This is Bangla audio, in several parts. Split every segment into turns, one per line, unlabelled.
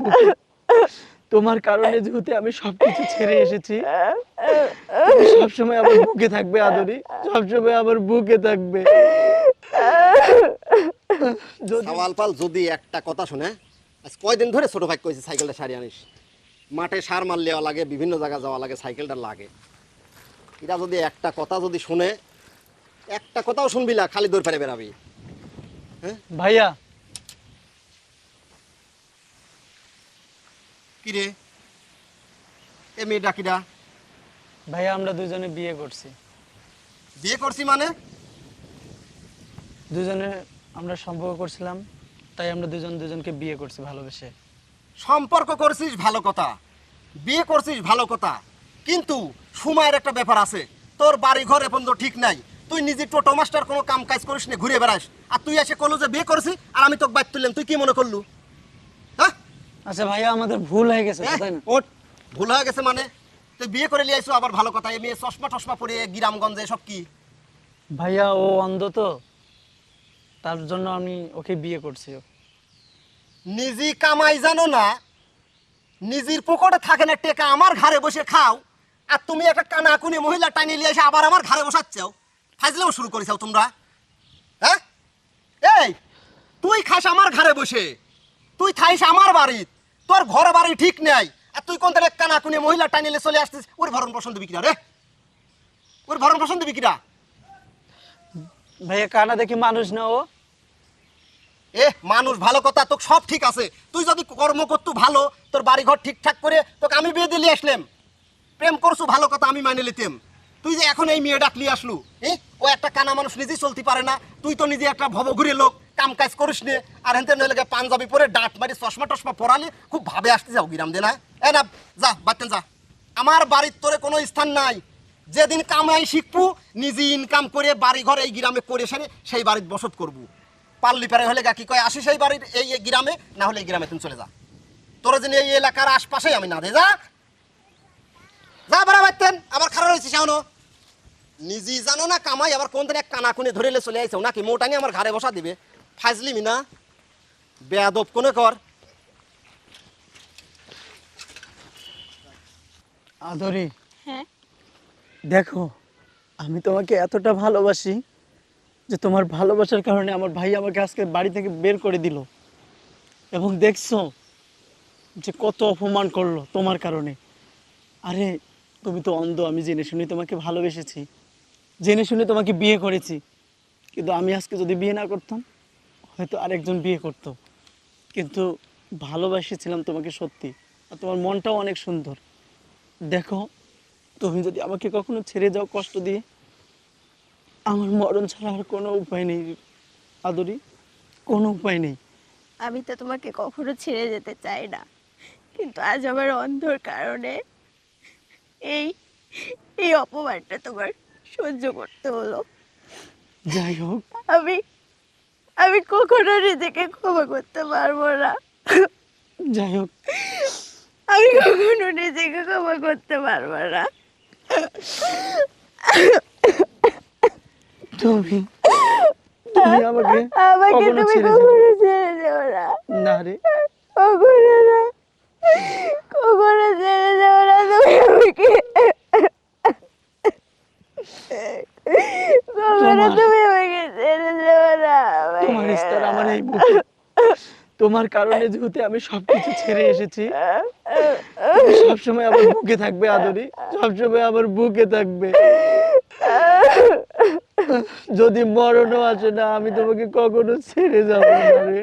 বুকে তোমার কারণে যেহেতু আমি সবকিছু ছেড়ে এসেছি সবসময় আমার বুকে থাকবে আদরি। সবসময় আমার বুকে থাকবে। যদি
যদি একটা কথা শুনে আজ কয়দিন ধরে ছোট ভাই কইছে সাইকেলটা সারি আনিস? মাঠে সার মার লেওয়া লাগে বিভিন্ন জায়গা যাওয়া লাগে সাইকেলটা লাগে। এরা যদি একটা কথা যদি শুনে একটা কথাও শুনবি না খালি দৌড় ফেলে বেরাবি
ভাইয়া
কিরে? এ কিরা
ভাইয়া আমরা দুজনে বিয়ে করছি।
বিয়ে করছি মানে?
দুজনে আমরা সম্পর্ক করছিলাম তাই আমরা দুজন দুজনকে বিয়ে করছি ভালোবেসে।
সম্পর্ক করছিস ভালো কথা বিয়ে করছিস ভালো কথা কিন্তু সময়ের একটা ব্যাপার আছে। তোর বাড়ি ঘর এখন তো ঠিক নাই তুই নিজে টোটো মাস্টার কোনো কাম কাজ করিস না ঘুরে বেড়াস আর তুই এসে করল যে বিয়ে করছিস আর আমি তোকে বাদ তুললাম তুই কি মনে করলু?
আচ্ছা ভাইয়া আমাদের ভুল হয়ে গেছে
হ্যাঁ?
তাই না?
ওঠ। ভুল হয়ে গেছে মানে? তুই বিয়ে করে নিয়ে আইসো আবার ভালো কথা। এই মেয়ে চশমা টশমা পরে গ্রামগঞ্জে সব কি?
ভাইয়া ও অন্ধ তো। তার জন্য আমি ওকে বিয়ে করছি।
নিজে কামাই জানো না? নিজের পকেটে থাকে না টেকা আমার ঘরে বসে খাও। আর তুমি একটা কানা কানাকুনি মহিলা টাইনি নিয়ে এসে আবার আমার ঘরে বসাচ্ছাও ফাইজলেও শুরু করেছাও তোমরা। হ্যাঁ? এই তুই খাস আমার ঘরে বসে। তুই খাইস আমার বাড়ি তোর ঘর বাড়ি ঠিক নেই। আর তুই কোন কানা কানাকুনি মহিলা নিয়ে চলে আসছিস? ওর ভরণ পোষণ দিবি কিনা রে? ওর ভরণ পোষণ দিবি কিনা?
ভাইয়া কানা দেখি মানুষ না ও?
এ মানুষ ভালো কথা তোকে সব ঠিক আছে। তুই যদি কর্ম করতু ভালো তোর বাড়ি ঘর ঠিকঠাক করে তোকে আমি বিয়ে দিলে আসলাম। প্রেম করছু ভালো কথা আমি মাইনে নিতাম। তুই যে এখন এই মেয়ে ডাকলি আসলু এ ও একটা কানা মানুষ নিজেই চলতে পারে না। তুই তো নিজে একটা ভবঘুরে লোক। কাম কাজ করিস নে। আর হেনতে নইলে পাঞ্জাবি পরে ডাট মারি, চশমা টশমা পরালি, খুব ভাবে আসতে যাও গিরাম দে না। এ না, যা, বাচ্চা যা। আমার বাড়ির তোরে কোনো স্থান নাই। যেদিন কামাই শিখবু নিজে ইনকাম করে বাড়ি ঘর এই গ্রামে করে সেরে, সেই বাড়ির বসত করবু। পাল্লি পারে হলে গা কি কয়, আসিস এই বাড়ির, এই গ্রামে, না হলে এই গ্রামে তুমি চলে যা। তোরা যেন এই এলাকার আশপাশে আমি না দে, যা। যা বাড়া বাইতেন আবার খারাপ হয়েছে সাউনো নিজেই জানো না কামাই আবার কোন দিন এক কানা কুনে ধরে চলে আইছো নাকি মোটানি আমার ঘরে বসা দিবে। ফাজলি মিনা বেয়াদব কোনে কর।
আদরি
হ্যাঁ।
দেখো আমি তোমাকে এতটা ভালোবাসি যে তোমার ভালোবাসার কারণে আমার ভাই আমাকে আজকে বাড়ি থেকে বের করে দিল। এবং দেখছ যে কত অপমান করল তোমার কারণে। আরে তুমি তো অন্ধ আমি জেনে শুনে তোমাকে ভালোবেসেছি। জেনে শুনে তোমাকে বিয়ে করেছি। কিন্তু আমি আজকে যদি বিয়ে না করতাম হয়তো আরেকজন বিয়ে করতো। কিন্তু ভালোবাসেছিলাম তোমাকে সত্যি। আর তোমার মনটাও অনেক সুন্দর। দেখো তুমি যদি আমাকে কখনো ছেড়ে যাও কষ্ট দিয়ে আমার মরণ ছাড়া আর কোনো উপায় নেই। আদরি কোনো উপায় নেই।
আমি তো তোমাকে কখনো ছেড়ে যেতে চাই না। কিন্তু আজ আমার অন্ধর কারণে এই এই অপমানটা তোমার সহ্য করতে হলো।
যাই হোক।
আমি আমি কখনো নিজেকে ক্ষমা করতে পারব না।
যাই হোক।
আমি কখনো নিজেকে ক্ষমা করতে পারব না।
তুমি তুমি আমাকে
আমাকে তুমি কখনো ছেড়ে যেও না।
না রে।
কখনো ছেড়ে যেও না তুমি আমাকে কখনো
তোমার-
তুমি আমাকে ছেড়ে যেও না
তোমার স্তর আমার এই বুকে তোমার কারণে যেহেতু আমি সবকিছু ছেড়ে এসেছি সবসময় আমার বুকে থাকবে, আদরি। সবসময় আমার বুকে থাকবে। যদি মরণও আসে না, আমি তোমাকে কখনো ছেড়ে যাব না রে।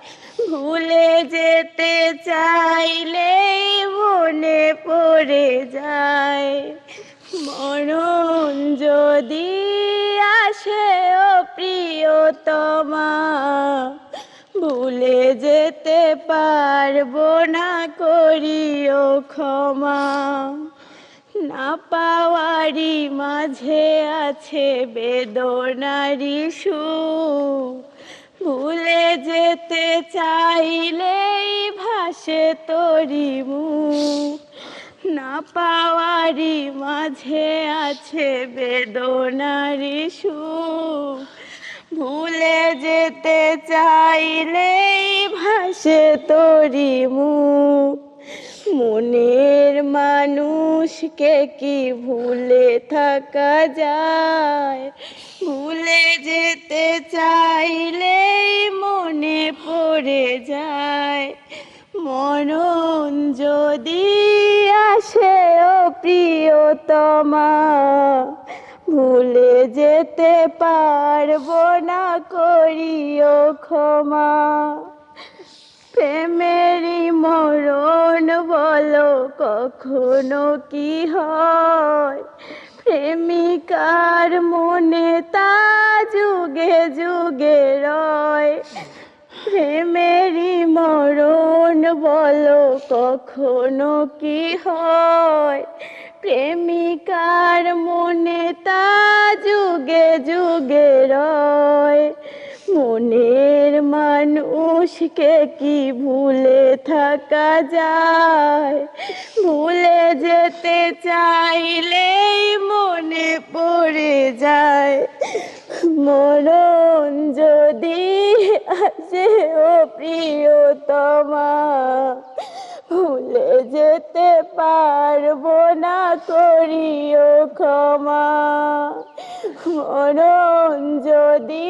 ভুলে যেতে চাইলে মনে পড়ে যায়। মরণ যদি আসে ও প্রিয়তমা, ভুলে যেতে পারব না করিও ক্ষমা। না পাওয়ারি মাঝে আছে বেদনারি সুখ ভুলে যেতে চাইলেই ভাসে তরি মুখ। না পাওয়ারি মাঝে আছে বেদনারি সুখ। ভুলে যেতে চাইলেই ভাসে তরি মুখ। মনের মানুষকে কি ভুলে থাকা যায়? ভুলে যেতে চাইলেই মনে পড়ে যায়। মরণ যদি আসে ও প্রিয়তমা, ভুলে যেতে পারব না করিও ক্ষমা। প্রেমেরই মরণ বলো, কখনো কি হয়? প্রেমিকার মনে তা যুগে যুগে রয়। প্রেমেরই মরণ বলো কখনো কি হয়? প্রেমিকার মনে তা যুগে যুগে রয়। মনের মানুষকে কি ভুলে থাকা যায়? ভুলে যেতে চাইলেই মনে পড়ে যায়। মরণ যদি আসে ও প্রিয়তমা, ভুলে যেতে পারব না করিও ক্ষমা। মরণ যদি